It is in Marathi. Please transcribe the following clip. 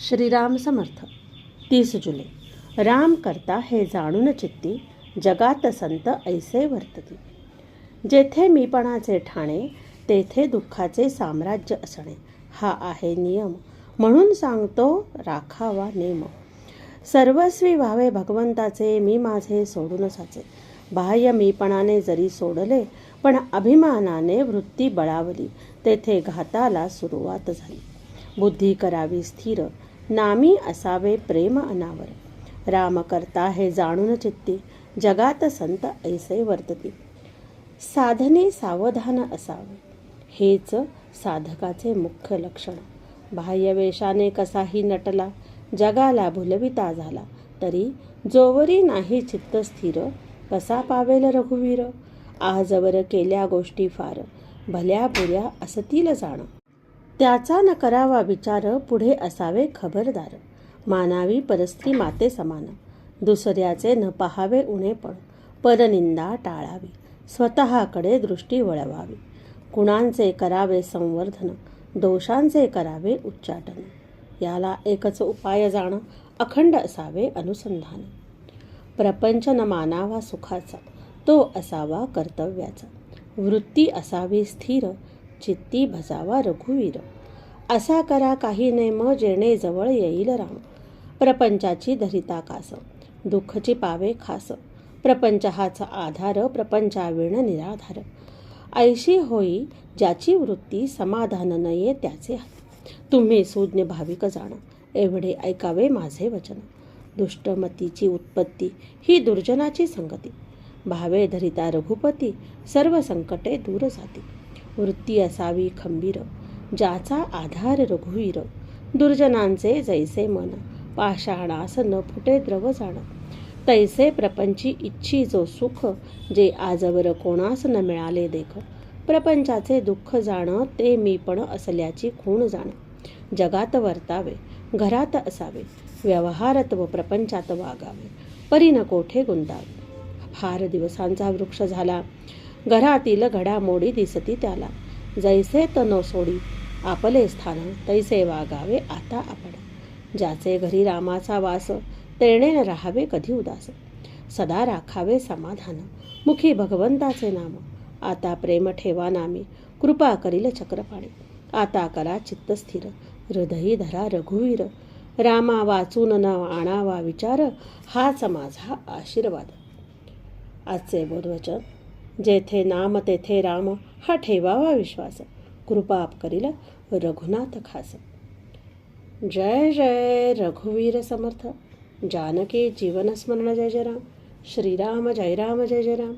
श्रीराम समर्थ. तीस जुलै. राम करता हे जाणून चित्ती जगात संत ऐसे वर्तती. जेथे मीपणाचे ठाणे तेथे दुःखाचे साम्राज्य असणे. हा आहे नियम. म्हणून सांगतो राखावा नेम सर्वस्वी व्हावे भगवंताचे मी माझे सोडून साचे. बाह्य मीपणाने जरी सोडले पण अभिमानाने वृत्ती बळावली. तेथे घाताला सुरुवात झाली. बुद्धी करावी स्थिर नामी असावे प्रेम अनावर. राम करता हे जाणून चित्ती जगात संत ऐसे वर्तती. साधने सावधान असावे. हेच साधकाचे मुख्य लक्षण. बाह्यवेशाने कसाही नटला जगाला भुलविता झाला तरी जोवरी नाही चित्त स्थिर कसा पावेल रघुवीर? आजवर केल्या गोष्टी फार भल्या बुऱ्या असतील जाणं. त्याचा न करावा विचार पुढे असावे खबरदार. मानावी परस्त्री माते समान. दुसऱ्याचे न पहावे उणेपण परनिंदा टाळावी. स्वतःकडे दृष्टी वळवावी. गुणांचे करावे संवर्धन दोषांचे करावे उच्चाटन. याला एकच उपाय जाणं अखंड असावे अनुसंधान. प्रपंच न मानावा सुखाचा तो असावा कर्तव्याचा. वृत्ती असावी स्थिर चित्ती भजावा रघुवीर. असा करा काही नेम जेणे जवळ येईल राम. प्रपंचाची धरिता कास. दुःखची पावे खास. प्रपंच हाच आधार प्रपंचाविण निराधार. ऐशी होई ज्याची वृत्ती समाधान नये त्याचे तुम्ही सुज्ञ भाविक जाणा. एवढे ऐकावे माझे वचन. दुष्टमतीची उत्पत्ती ही दुर्जनाची संगती. भावे धरिता रघुपती सर्व संकटे दूर जाती. वृत्ती असावी खंबीर ज्याचा आधार रघुवीर. दुर्जनांचे जैसे मन पाषाणास न फुटे द्रव जाण. तैसे प्रपंची इच्छी जो सुख जे आजवर कोणास न मिळाले देख. प्रपंचाचे दुःख जाण ते मी पण असल्याची खूण जाण. जगात वर्तावे घरात असावे व्यवहारात व प्रपंचात वागावे परी न कोठे गुंतावे. फार दिवसांचा वृक्ष झाला घरातील घडामोडी दिसती त्याला. जैसे तनो सोडी आपले स्थान तैसे वागावे आता आपण. ज्याचे घरी रामाचा वास तेणे राहावे कधी उदास. सदा राखावे समाधान मुखी भगवंताचे नाम. आता प्रेम ठेवा नामी कृपा करील चक्रपाणी. आता करा चित्त स्थिर हृदयी धरा रघुवीर. रामा वाचून न आणावा विचार हाच माझा आशीर्वाद. आजचे बोधवचन जेथे नाम तेथे राम हा ठेवावा विश्वास. कृपा आप करील रघुनाथ खास. जय जय रघुवीर समर्थ. जानकी जीवनस्मरण जय जय राम. श्रीराम जय राम जय जय राम.